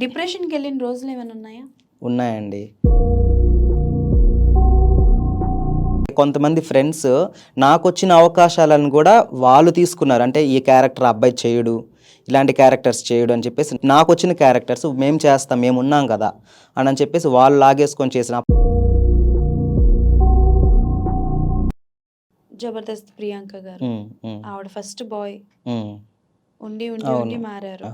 డిప్రెషన్కి వెళ్ళిన రోజులు ఏమైనా ఉన్నాయా? ఉన్నాయండి. కొంతమంది ఫ్రెండ్స్ నాకు వచ్చిన అవకాశాలను కూడా వాళ్ళు తీసుకున్నారు. అంటే ఈ క్యారెక్టర్ అబ్బాయి చేయడు ఇలాంటి క్యారెక్టర్స్ చేయడు అని చెప్పేసి నాకు వచ్చిన క్యారెక్టర్స్ మేము చేస్తాం మేము ఉన్నాం కదా అని అని చెప్పేసి వాళ్ళు లాగేసుకొని చేసిన జబర్దస్త్ ప్రియాంక గారు. ఆవిడ ఫస్ట్ బాయ్ ఉండి ఉండి. ఉండి మారారు.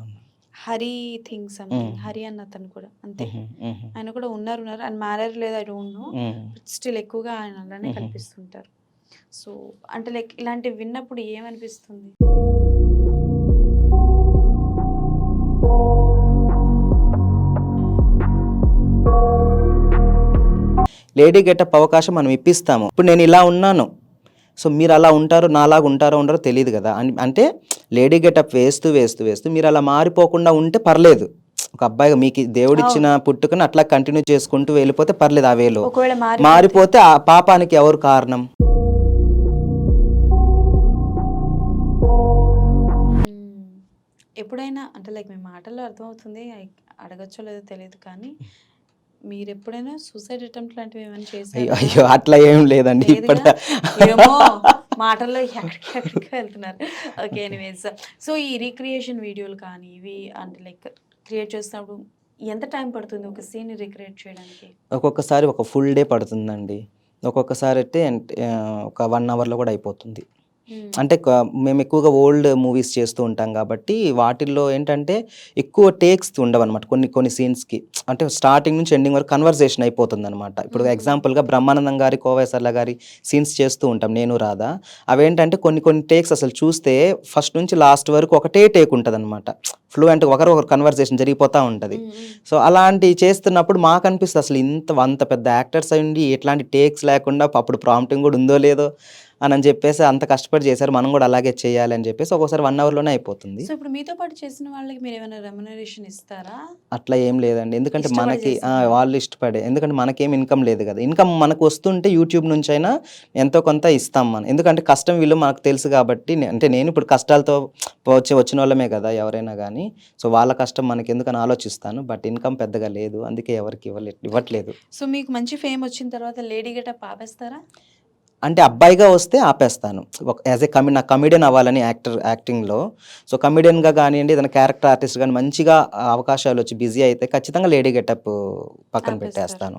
Hari thing something. హరి అన్న అతను కూడా అంతే. ఆయన కూడా ఉన్నారు ఉన్నారు. అండ్ మారారు లేదా ఐ డోంట్ నో. స్టిల్ ఎక్కువగా ఆయన అలానే. కనిపిస్తుంటారు. సో అంటే లైక్ ఇలాంటివి విన్నప్పుడు ఏమనిపిస్తుంది? లేడీ గెటప్ అవకాశం మనం ఇప్పిస్తాము. ఇప్పుడు నేను ఇలా ఉన్నాను. సో మీరు అలా ఉంటారో నాలాగా ఉంటారో ఉండరో తెలియదు కదా. అంటే లేడీ గెటప్ వేస్తూ వేస్తూ వేస్తూ మీరు అలా మారిపోకుండా ఉంటే పర్లేదు. ఒక అబ్బాయిగా మీకు దేవుడిచ్చిన పుట్టుకని అట్లా కంటిన్యూ చేసుకుంటూ వెళ్ళిపోతే పర్లేదు ఆ వేలో. మారిపోతే ఆ పాపానికి ఎవరు కారణం. ఎప్పుడైనా అంటే లైక్ మీ మాటల్లో అర్థమవుతుంది అడగచ్చో లేదో తెలియదు కానీ మీరు ఎప్పుడైనా సూసైడ్ అటెంప్ట్ లాంటివి ఏమైనా చేశారా? అయ్యో అట్లా ఏం లేదండి? ఇప్పుడు ఏమో మాటల్లో ఎక్కడికి వెళ్తున్నారు. ఓకే ఎనీవేస్ సో ఈ రీక్రియేషన్ వీడియోలు కానీ ఇవి అంటే లైక్ క్రియేట్ చేసినప్పుడు ఎంత టైం పడుతుంది ఒక సీన్ రీక్రియేట్ చేయడానికి? ఒక్కొక్కసారి ఒక ఫుల్ డే పడుతుందండి. ఒక్కొక్కసారి అయితే ఒక వన్ అవర్లో కూడా అయిపోతుంది. అంటే క- మేము ఎక్కువగా ఓల్డ్ మూవీస్ చేస్తూ ఉంటాం కాబట్టి వాటిల్లో ఏంటంటే ఎక్కువ టేక్స్ ఉండవు అనమాట కొన్ని కొన్ని సీన్స్కి. అంటే స్టార్టింగ్ నుంచి ఎండింగ్ వరకు కన్వర్సేషన్ అయిపోతుంది అనమాట ఇప్పుడు Mhm. ఎగ్జాంపుల్గా బ్రహ్మానందం గారి కోవేసర్ల గారి సీన్స్ చేస్తూ ఉంటాం నేను రాదా అవేంటంటే కొన్ని కొన్ని టేక్స్ అసలు చూస్తే ఫస్ట్ నుంచి లాస్ట్ వరకు ఒకటే టేక్ ఉంటుంది అనమాట ఫ్లూయెంట్ ఒకరు ఒకరు కన్వర్సేషన్ జరిగిపోతూ ఉంటుంది. మ్మ్. సో అలాంటివి చేస్తున్నప్పుడు మాకు అనిపిస్తుంది అసలు ఇంత అంత పెద్ద యాక్టర్స్ అయ్యండి ఎట్లాంటి టేక్స్ లేకుండా అప్పుడు ప్రాంప్టింగ్ కూడా ఉందో లేదో అని అని చెప్పేసి అంత కష్టపడి చేశారు. మనం కూడా అలాగే చేయాలి అని చెప్పేసి ఒక్కోసారి వన్ అవర్లోనే అయిపోతుంది. సో ఇప్పుడు మీతో పాటు చేసిన వాళ్ళకి మీరు ఏమైనా రెమ్యునరేషన్ ఇస్తారా? అట్లా ఏం లేదండి. ఎందుకంటే మనకి. వాళ్ళు ఇష్టపడే ఎందుకంటే మనకేం ఇన్కమ్ లేదు కదా. ఇన్కమ్ మనకు వస్తుంటే యూట్యూబ్ నుంచి అయినా ఎంతో కొంత ఇస్తాం మనం. ఎందుకంటే కష్టం విలువ మనకు తెలుసు కాబట్టి అంటే నేను ఇప్పుడు కష్టాలతో వచ్చి వచ్చిన వాళ్ళమే కదా ఎవరైనా కానీ. సో వాళ్ళ కష్టం మనకి ఎందుకని ఆలోచిస్తాను. బట్ ఇన్కమ్ పెద్దగా లేదు. అందుకే ఎవరికి ఇవ్వలే ఇవ్వట్లేదు. సో మీకు మంచి ఫేమ్ వచ్చిన తర్వాత లేడీ గెటప్ ఆపేస్తారా? అంటే అబ్బాయిగా వస్తే ఆపేస్తాను. ఒక యాజ్ ఏ కమి నా కమిడియన్ అవ్వాలని యాక్టర్ యాక్టింగ్లో సో కమిడియన్గా కానివ్వండి ఏదైనా క్యారెక్టర్ ఆర్టిస్ట్ కానీ మంచిగా అవకాశాలు వచ్చి బిజీ అయితే ఖచ్చితంగా లేడీ గెటప్ పక్కన. పెట్టేస్తాను.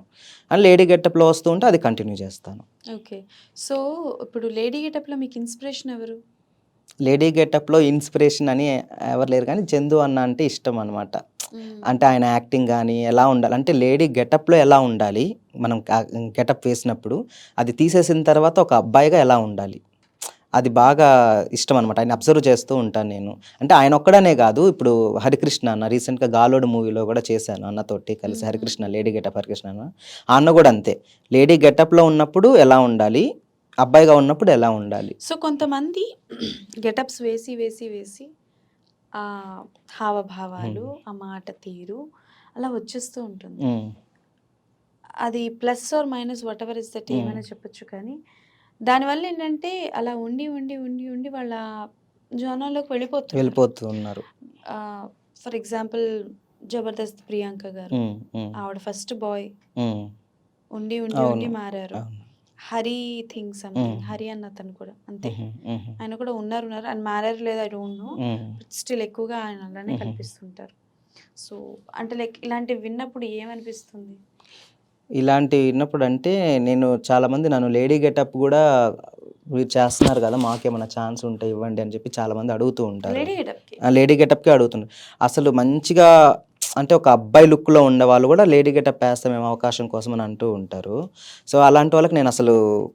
అండ్ లేడీ గెటప్లో వస్తూ ఉంటే అది కంటిన్యూ చేస్తాను. ఓకే. సో ఇప్పుడు లేడీ గెటప్లో మీకు ఇన్స్పిరేషన్ ఎవరు? లేడీ గెటప్లో ఇన్స్పిరేషన్ అని ఎవరు లేరు కానీ చందు అన్న అంటే ఇష్టం అనమాట అంటే ఆయన యాక్టింగ్ కానీ ఎలా ఉండాలి? అంటే లేడీ గెటప్లో ఎలా ఉండాలి? మనం గెటప్ వేసినప్పుడు అది తీసేసిన తర్వాత ఒక అబ్బాయిగా ఎలా ఉండాలి? అది బాగా ఇష్టం అనమాట ఆయన అబ్జర్వ్ చేస్తూ ఉంటాను నేను. అంటే ఆయన ఒక్కడనే కాదు ఇప్పుడు హరికృష్ణ అన్న రీసెంట్గా గాలోడు మూవీలో కూడా చేశాను అన్నతోటి కలిసి మ్మ్. హరికృష్ణ లేడీ గెటప్ హరికృష్ణ అన్న. ఆ అన్న కూడా అంతే. లేడీ గెటప్లో ఉన్నప్పుడు ఎలా ఉండాలి? అబ్బాయిగా ఉన్నప్పుడు ఎలా ఉండాలి? సో కొంతమంది గెటప్స్ వేసి వేసి వేసి ఆ హావభావాలు ఆ మాట తీరు అలా వచ్చేస్తూ ఉంటుంది. అది plus or minus whatever is that. ఏమైనా చెప్పొచ్చు కానీ దానివల్ల ఏంటంటే అలా ఉండి ఉండి ఉండి ఉండి వాళ్ళ జోనాల్లోకి వెళ్ళిపోతుంది వెళ్ళిపోతూ ఉన్నారు. ఫర్ ఎగ్జాంపుల్ జబర్దస్త్ ప్రియాంక గారు. ఆవిడ ఫస్ట్ బాయ్. ఉండి ఉండి ఉండి. మారారు. Hari thing something. హరి అన్న అతను కూడా అంతే. ఆయన కూడా ఉన్నారు ఉన్నారు. అండ్ మారారు లేదా I don't know. Um. Still ఎక్కువగా ఆయన అలానే. కనిపిస్తుంటారు. సో అంటే లైక్ ఇలాంటివి విన్నప్పుడు ఏమనిపిస్తుంది? ఇలాంటివి విన్నప్పుడు అంటే నేను చాలా మంది నన్ను లేడీ గెటప్ కూడా మీరు చేస్తున్నారు కదా మాకేమైనా ఛాన్స్ ఉంటే ఇవ్వండి అని చెప్పి చాలా మంది అడుగుతూ ఉంటారు. లేడీ గెటప్కి? ఆ లేడీ గెటప్కి అడుగుతున్నారు అసలు మంచిగా అంటే ఒక అబ్బాయి లుక్లో ఉండే వాళ్ళు కూడా లేడీ గెటప్ వేస్తాం మేము అవకాశం కోసం అని అంటూ ఉంటారు. సో అలాంటి వాళ్ళకి నేను అసలు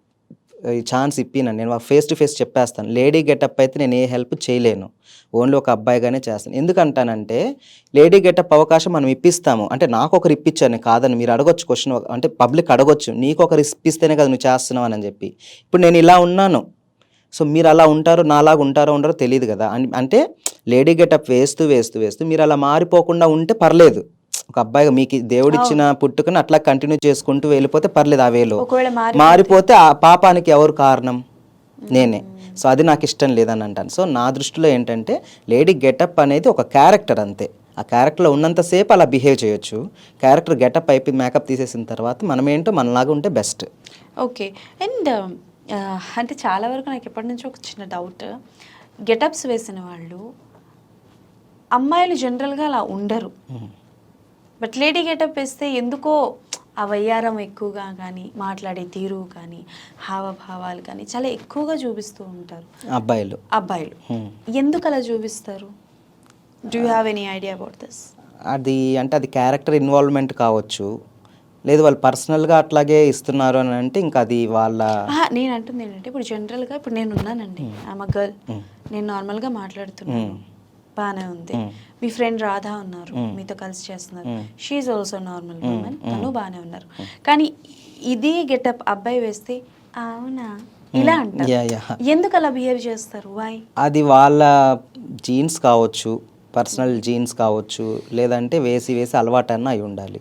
ఈ ఛాన్స్ ఇప్పిన నేను ఫేస్ టు ఫేస్ చెప్పేస్తాను. లేడీ గెటప్ అయితే నేను ఏ హెల్ప్ చేయలేను. ఓన్లీ ఒక అబ్బాయిగానే చేస్తాను. ఎందుకంటానంటే లేడీ గెటప్ అవకాశం మనం ఇప్పిస్తాము. అంటే నాకు ఒకరు ఇప్పించాను కాదని మీరు అడగొచ్చు క్వశ్చన్ అంటే పబ్లిక్ అడగొచ్చు. నీకు ఒకరు ఇప్పిస్తేనే కదా నువ్వు చేస్తున్నావు అని చెప్పి. ఇప్పుడు నేను ఇలా ఉన్నాను. సో మీరు అలా ఉంటారో నాలాగా ఉంటారో ఉండరో తెలియదు కదా. అన్- అంటే లేడీ గెటప్ వేస్తూ వేస్తూ వేస్తూ మీరు అలా మారిపోకుండా ఉంటే పర్లేదు. ఒక అబ్బాయిగా మీకు దేవుడిచ్చిన పుట్టుకని అట్లా కంటిన్యూ చేసుకుంటూ వెళ్ళిపోతే పర్లేదు ఆ వేలో. మారిపోతే ఆ పాపానికి ఎవరు కారణం? నేనే. సో అది నాకు ఇష్టం లేదని అంటాను. సో నా దృష్టిలో ఏంటంటే లేడీ గెటప్ అనేది ఒక క్యారెక్టర్ అంతే. ఆ క్యారెక్టర్లో ఉన్నంతసేపు అలా బిహేవ్ చేయొచ్చు. క్యారెక్టర్ గెటప్ అయిపోయి మేకప్ తీసేసిన తర్వాత మనం ఏంటో మనలాగా ఉంటే బెస్ట్. ఓకే. అండ్ అంటే చాలా వరకు నాకు ఎప్పటి నుంచో ఒక చిన్న డౌట్. గెటప్స్ వేసిన వాళ్ళు అమ్మాయిలు జనరల్గా అలా ఉండరు. బట్ లేడీ గెటప్ వేస్తే ఎందుకో ఆ వయ్యారం ఎక్కువగా కానీ మాట్లాడే తీరు కానీ హావభావాలు కానీ చాలా ఎక్కువగా చూపిస్తూ ఉంటారు. అబ్బాయిలు. అబ్బాయిలు. ఎందుకు అలా చూపిస్తారు? Do you have any idea about this అది అంటే అది క్యారెక్టర్ ఇన్వాల్వ్మెంట్ కావచ్చు. లేదు వాళ్ళు పర్సనల్గా అట్లాగే ఇస్తున్నారు అని అంటే ఇంకా అది వాళ్ళ నేను అంటుంది ఏంటంటే ఇప్పుడు జనరల్గా ఇప్పుడు నేను ఉన్నానండి. ఆమె గర్ల్ నేను నార్మల్గా మాట్లాడుతున్నాను. బాగానే ఉంది. మీ ఫ్రెండ్ రాధా ఉన్నారు. మీతో కలిసి చేస్తున్నారు. షీఈ్ ఆల్సో నార్మల్ ఉమెన్ తను బాగానే ఉన్నారు. కానీ ఇది గెటప్ అబ్బాయి వేస్తే అవునా? ఇలా అంటారు. ఎందుకు అలా బిహేవ్ చేస్తారు? వై అది వాళ్ళ జీన్స్ కావచ్చు పర్సనల్ జీన్స్ కావచ్చు లేదంటే వేసి వేసి అలవాటన్నా అయి ఉండాలి.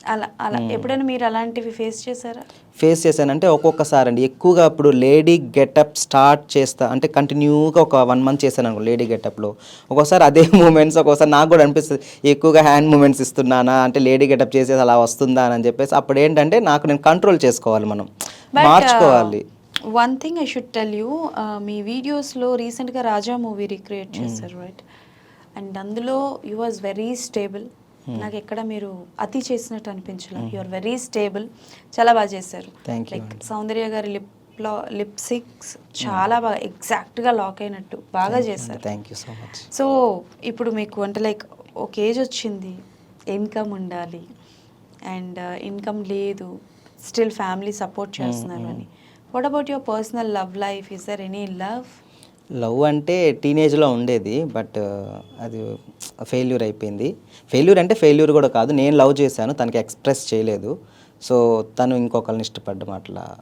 అలా అలా. ఎప్పుడైనా మీరు అలాంటివి ఫేస్ చేశారా? ఫేస్ చేశానంటే ఒక్కొక్కసారి అండి ఎక్కువగా ఇప్పుడు లేడీ గెటప్ స్టార్ట్ చేస్తా అంటే కంటిన్యూగా ఒక వన్ మంత్ చేశాను అనుకో లేడీ గెటప్లో ఒక్కోసారి అదే మూమెంట్స్ ఒక్కోసారి నాకు కూడా అనిపిస్తుంది. ఎక్కువగా హ్యాండ్ మూమెంట్స్ ఇస్తున్నానా అంటే లేడీ గెటప్ చేసేది అలా వస్తుందా అని చెప్పేసి అప్పుడు ఏంటంటే నాకు నేను కంట్రోల్ చేసుకోవాలి మనం. మార్చుకోవాలి. One thing I should tell you మీ వీడియోస్లో రీసెంట్గా రాజా మూవీ రీక్రియేట్ చేశారు రైట్ అండ్ అందులో యు వాజ్ వెరీ స్టేబుల్ నాకు ఎక్కడ మీరు అతి చేసినట్టు అనిపించలేదు యు ఆర్ వెరీ స్టేబుల్ చాలా బాగా చేశారు. లైక్ సౌందర్య గారి లిప్లో లిప్ సిక్స్ చాలా బాగా ఎగ్జాక్ట్గా లాక్ అయినట్టు బాగా చేశారు. Thank you so much so ఇప్పుడు మీకు అంటే లైక్ ఒక ఏజ్ వచ్చింది. ఇన్కమ్ ఉండాలి. అండ్ ఇన్కమ్ లేదు. స్టిల్ ఫ్యామిలీ సపోర్ట్ చేస్తున్నారు అని. What about your personal love life is there any love love అంటే టీనేజ్లో ఉండేది బట్ అది ఫెయిల్యూర్ అయిపోయింది. ఫెయిల్యూర్ అంటే ఫెయిల్యూర్ కూడా కాదు నేను లవ్ చేశాను తనకి ఎక్స్ప్రెస్ చేయలేదు. సో తను ఇంకొకరిని ఇష్టపడ్డం అట్లా.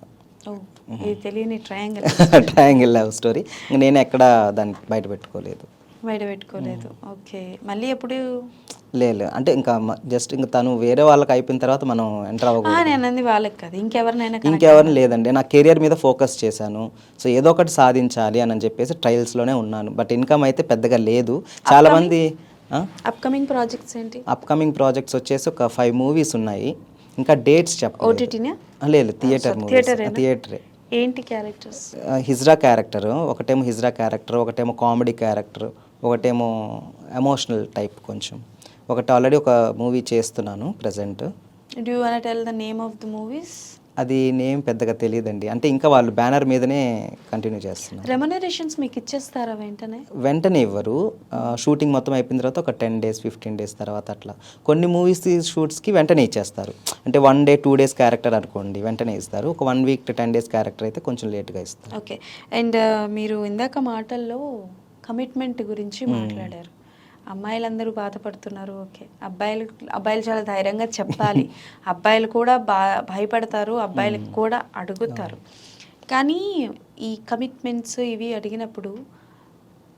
తెలియని ట్రయాంగిల్ ట్రయాంగిల్ లవ్ స్టోరీ. నేను ఎక్కడ దాన్ని బయట పెట్టుకోలేదు. బయట పెట్టుకోలేదు ఓకే. మళ్ళీ ఎప్పుడు? లేదు. అంటే ఇంకా జస్ట్ ఇంకా తను వేరే వాళ్ళకి అయిపోయిన తర్వాత మనం ఎంటర్ అవ్వకూడదు. నేను అన్నది వాళ్ళకి కాదు. ఇంకెవరినైనా ఇంకెవరిని లేదండి. నా కెరియర్ మీద ఫోకస్ చేశాను. సో ఏదో ఒకటి సాధించాలి అని చెప్పేసి ట్రయల్స్లోనే ఉన్నాను. బట్ ఇన్కమ్ అయితే పెద్దగా లేదు. చాలా మంది అప్కమింగ్ ప్రాజెక్ట్స్ ఏంటి? అప్కమింగ్ ప్రాజెక్ట్స్ వచ్చేసి ఒక ఫైవ్ మూవీస్ ఉన్నాయి. ఇంకా డేట్స్ చెప్పలేదు. లేదు. Theatre movies? థియేటరే ఏంటి క్యారెక్టర్స్ హిజ్రా క్యారెక్టర్ ఒకటేమో హిజ్రా క్యారెక్టర్ ఒకటేమో కామెడీ క్యారెక్టర్ ఒకటేమో ఎమోషనల్ టైప్ కొంచెం. ఒకటి ఆల్రెడీ ఒక మూవీ చేస్తున్నాను present do you tell the name of the movies అది నేమ్ పెద్దగా తెలియదండి. అంటే ఇంకా వాళ్ళు బ్యానర్ మీదనే కంటిన్యూ చేస్తున్నారు. రెమ్యునరేషన్స్ మీకు ఇచ్చేస్తారా వెంటనే? వెంటనే ఇవ్వరు. షూటింగ్ మొత్తం అయిపోయిన తర్వాత ఒక టెన్ డేస్ ఫిఫ్టీన్ డేస్ తర్వాత అట్లా. కొన్ని మూవీస్ షూట్స్కి వెంటనే ఇచ్చేస్తారు. అంటే one day two days character అనుకోండి వెంటనే ఇస్తారు. ఒక one week ten days character అయితే కొంచెం లేట్గా ఇస్తారు. ఓకే అండ్ మీరు ఇందాక మాటల్లో కమిట్మెంట్ గురించి మాట్లాడారు. అమ్మాయిలందరూ బాధపడుతున్నారు ఓకే. అబ్బాయిలు అబ్బాయిలు చాలా ధైర్యంగా చెప్పాలి. అబ్బాయిలు కూడా బా భయపడతారు అబ్బాయిలకు కూడా అడుగుతారు. కానీ ఈ కమిట్మెంట్స్ ఇవి అడిగినప్పుడు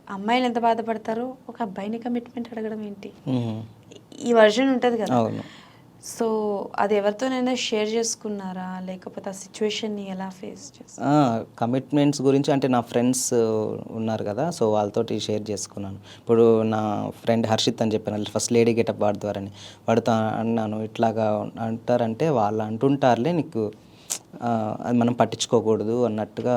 అమ్మాయిలు ఎంత బాధపడతారో ఒక అబ్బాయిని కమిట్మెంట్ అడగడం ఏంటి. ఈ వర్జన్ ఉంటుంది కదా. సో అది ఎవరితోనైనా షేర్ చేసుకున్నారా? లేకపోతే ఆ సిచ్యువేషన్ని ఎలా ఫేస్ చేస్తారు కమిట్మెంట్స్ గురించి అంటే నా ఫ్రెండ్స్ ఉన్నారు కదా సో వాళ్ళతోటి షేర్ చేసుకున్నాను. ఇప్పుడు నా ఫ్రెండ్ హర్షిత్ అని చెప్పాను ఫస్ట్ లేడీ గెటప్ వాడి ద్వారాని. వాడితో అన్నాను ఇట్లాగా అంటారంటే వాళ్ళు అంటుంటారులే నీకు. అది మనం పట్టించుకోకూడదు అన్నట్టుగా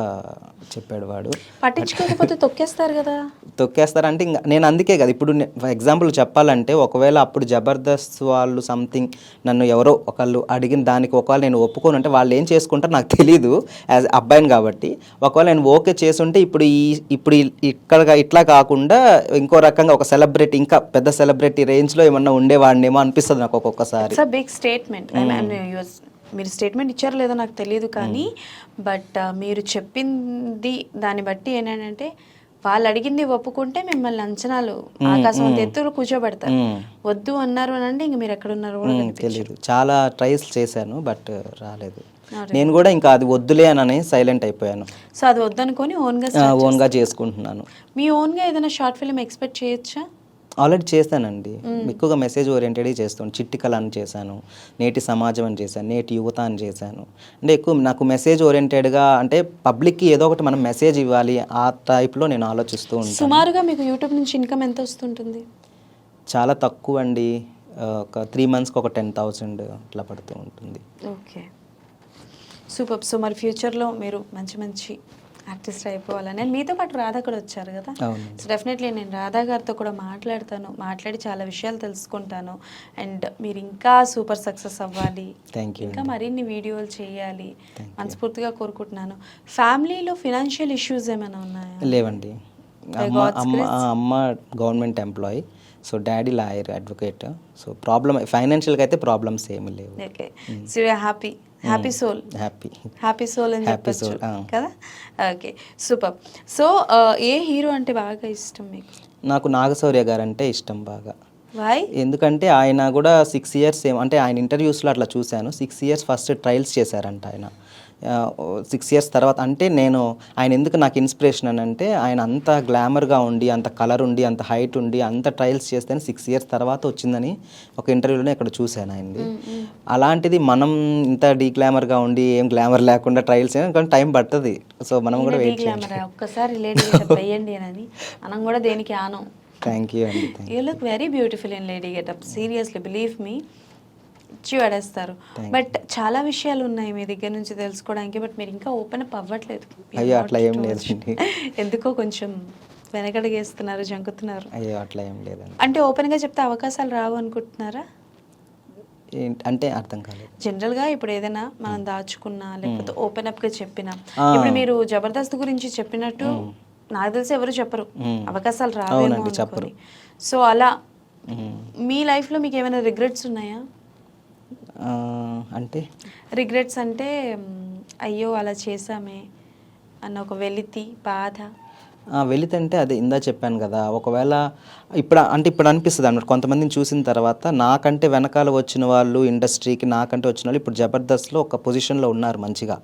చెప్పాడు వాడు. పట్టించుకోకపోతే తొక్కేస్తారు కదా. తొక్కేస్తారంటే ఇంకా నేను అందుకే కదా ఇప్పుడు ఎగ్జాంపుల్ చెప్పాలంటే ఒకవేళ అప్పుడు జబర్దస్త్ వాళ్ళు సంథింగ్ నన్ను ఎవరో ఒకళ్ళు అడిగిన దానికి ఒకవేళ నేను ఒప్పుకోను అంటే వాళ్ళు ఏం చేసుకుంటారో నాకు తెలియదు యాజ్ అబ్బాయిని కాబట్టి. ఒకవేళ నేను ఓకే చేసుంటే ఇప్పుడు ఈ ఇప్పుడు ఇక్కడ ఇట్లా కాకుండా ఇంకో రకంగా ఒక సెలబ్రిటీ ఇంకా పెద్ద సెలబ్రిటీ రేంజ్లో ఏమన్నా ఉండేవాడినేమో అనిపిస్తుంది నాకు ఒక్కొక్కసారి. బిగ్ స్టేట్మెంట్ మీరు స్టేట్మెంట్ ఇచ్చారో లేదో నాకు తెలియదు కానీ బట్ మీరు చెప్పింది దాన్ని బట్టి ఏంటంటే వాళ్ళు అడిగింది ఒప్పుకుంటే మిమ్మల్ని అంచనాలు ఆకాశం ఎత్తులో కూర్చోబెడతారు. వద్దు అన్నారు అని అంటే ఇంక మీరు ఎక్కడ ఉన్నారు కూడా. తెలియదు చాలా ట్రయల్స్ చేశాను బట్ రాలేదు. నేను కూడా ఇంకా అది వద్దులే అని సైలెంట్ అయిపోయాను. సో అది వద్దనుకొని ఓన్గా ఓన్గా చేసుకుంటున్నాను. మీ ఓన్గా ఏదైనా షార్ట్ ఫిల్మ్ ఎక్స్పెక్ట్ చేయొచ్చా? ఆల్రెడీ చేశానండి. ఎక్కువగా మెసేజ్ ఓరియంటెడ్ చేస్తాను. చిట్టి కళ అని చేశాను. నేటి సమాజం అని చేశాను. నేటి యువత అని చేశాను. అంటే ఎక్కువ నాకు మెసేజ్ ఓరియంటెడ్గా అంటే పబ్లిక్కి ఏదో ఒకటి మనం మెసేజ్ ఇవ్వాలి. ఆ టైప్లో నేను ఆలోచిస్తూ ఉంటాను. సుమారుగా మీకు యూట్యూబ్ నుంచి ఇన్కమ్ ఎంత వస్తుంటుంది? చాలా తక్కువ అండి. ఒక త్రీ మంత్స్కి ఒక టెన్ థౌసండ్ అట్లా పడుతూ ఉంటుంది. ఓకే. సూపర్. సో మరి ఫ్యూచర్లో మీరు మంచి మంచి ఆర్టిస్ట్ అయిపోవాలని. మీతో పాటు రాధా కూడా వచ్చారు కదా? సో డెఫినెట్లీ నేను రాధా గారితో కూడా మాట్లాడతాను. మాట్లాడి చాలా విషయాలు తెలుసుకుంటాను. అండ్ మీరు ఇంకా సూపర్ సక్సెస్ అవ్వాలి. ఇంకా మరిన్ని వీడియోలు చేయాలి. మనస్ఫూర్తిగా కోరుకుంటున్నాను. ఫ్యామిలీలో ఫినాన్షియల్ ఇష్యూస్ ఏమైనా ఉన్నాయా? లేవండి. అమ్మ government employee. So daddy lawyer advocate. So problem ఫైనాన్షియల్గా అయితే ప్రాబ్లమ్స్ ఏమీ లేవు. Okay so happy happy soul happy happy soul అని చెప్పచ్చు. కదా? ఓకే సూపర్ సో ఏ హీరో అంటే బాగా ఇష్టం మీకు? నాకు నాగశౌర్య గారు అంటే ఇష్టం బాగా. ఎందుకంటే ఆయన కూడా సిక్స్ ఇయర్స్ అంటే ఆయన ఇంటర్వ్యూస్లో అట్లా చూశాను. సిక్స్ ఇయర్స్ ఫస్ట్ ట్రయల్స్ చేశారంట ఆయన. సిక్స్ ఇయర్స్ తర్వాత అంటే నేను ఆయన ఎందుకు నాకు ఇన్స్పిరేషన్ అని అంటే ఆయన అంత గ్లామర్గా ఉండి అంత కలర్ ఉండి అంత హైట్ ఉండి అంత ట్రయల్స్ చేస్తేనే సిక్స్ ఇయర్స్ తర్వాత వచ్చిందని ఒక ఇంటర్వ్యూలోనే ఇక్కడ చూశాను ఆయనది అలాంటిది మనం ఇంత డీ గ్లామర్గా ఉండి ఏం గ్లామర్ లేకుండా ట్రయల్స్ కొంచెం టైం పడుతుంది సో మనం కూడా వెయిట్ చేయాలి. ఒక్కసారి అని. మనం కూడా దేనికి ఆనం. థ్యాంక్ యూ అండి you look very beautiful in lady getup seriously believe me ఇచ్చి పడేస్తారు బట్ చాలా విషయాలు ఉన్నాయి మీ దగ్గర నుంచి తెలుసుకోవడానికి బట్ మీరు ఇంకా ఓపెన్ అప్ అవ్వట్లేదు. అయ్యో అట్లా ఏం లేదండి ఎందుకో కొంచెం వెనకడుగేస్తున్నారు జంకుతున్నారు. అయ్యో అట్లా ఏం లేదండి. అంటే ఓపెన్గా చెప్తే అవకాశాలు రావు అనుకుంటున్నారా? ఏంటి అంటే అర్థం కాలేదు. జనరల్గా ఇప్పుడు ఏదైనా మనం దాచుకున్నా లేకపోతే ఓపెన్ అప్గా చెప్పినా. ఇప్పుడు మీరు జబర్దస్త్ గురించి చెప్పినట్టు నాకు తెలిసి ఎవరు చెప్పరు. అవకాశాలు అవునండి, చెప్పరు. సో అలా. మీ లైఫ్లో మీకు ఏమైనా రిగ్రెట్స్ ఉన్నాయా? అంటే? రిగ్రెట్స్ అంటే అయ్యో అలా చేసామే అన్న ఒక వెలితి బాధ. ఆ, వెళితంటే అదే ఇందా చెప్పాను కదా. ఒకవేళ ఇప్పుడు అంటే ఇప్పుడు అనిపిస్తుంది అన్నమాట. కొంతమందిని చూసిన తర్వాత నాకంటే వెనకాల వచ్చిన వాళ్ళు ఇండస్ట్రీకి నాకంటే వచ్చిన వాళ్ళు ఇప్పుడు జబర్దస్త్లో ఒక పొజిషన్లో ఉన్నారు మంచిగా.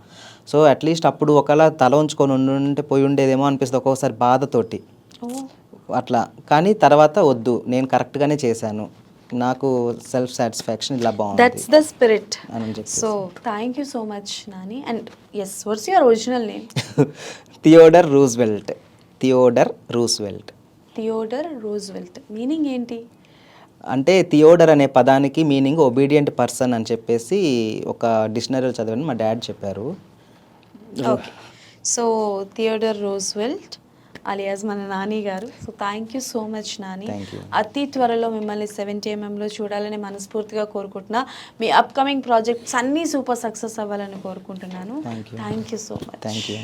సో అట్లీస్ట్ అప్పుడు ఒకవేళ తల ఉంచుకొని ఉండుంటే పోయి ఉండేదేమో అనిపిస్తుంది ఒక్కొక్కసారి బాధతోటి. అట్లా. కానీ తర్వాత వద్దు. నేను కరెక్ట్గానే చేశాను. నాకు సెల్ఫ్ సాటిస్ఫాక్షన్ ఇలా బాగుంది. దట్స్ ద స్పిరిట్ అని చెప్పి so thank you so much Nani and as was your original name Theodore Roosevelt Theodore Roosevelt Theodore Roosevelt meaning ఏంటి? అంటే థియోడర్ అనే పదానికి మీనింగ్ ఒబీడియంట్ పర్సన్ అని చెప్పేసి ఒక డిక్షనరీలో చదివాను. మా డాడ్ చెప్పారు. Okay so Theodore Roosevelt alias మన నాని గారు. So thank you so much Nani. అతి త్వరలో మిమ్మల్ని సెవెంటీ ఎంఎంలో చూడాలని మనస్ఫూర్తిగా కోరుకుంటున్నా. మీ అప్కమింగ్ ప్రాజెక్ట్స్ అన్నీ సూపర్ సక్సెస్ అవ్వాలని కోరుకుంటున్నాను. Thank you so much thank you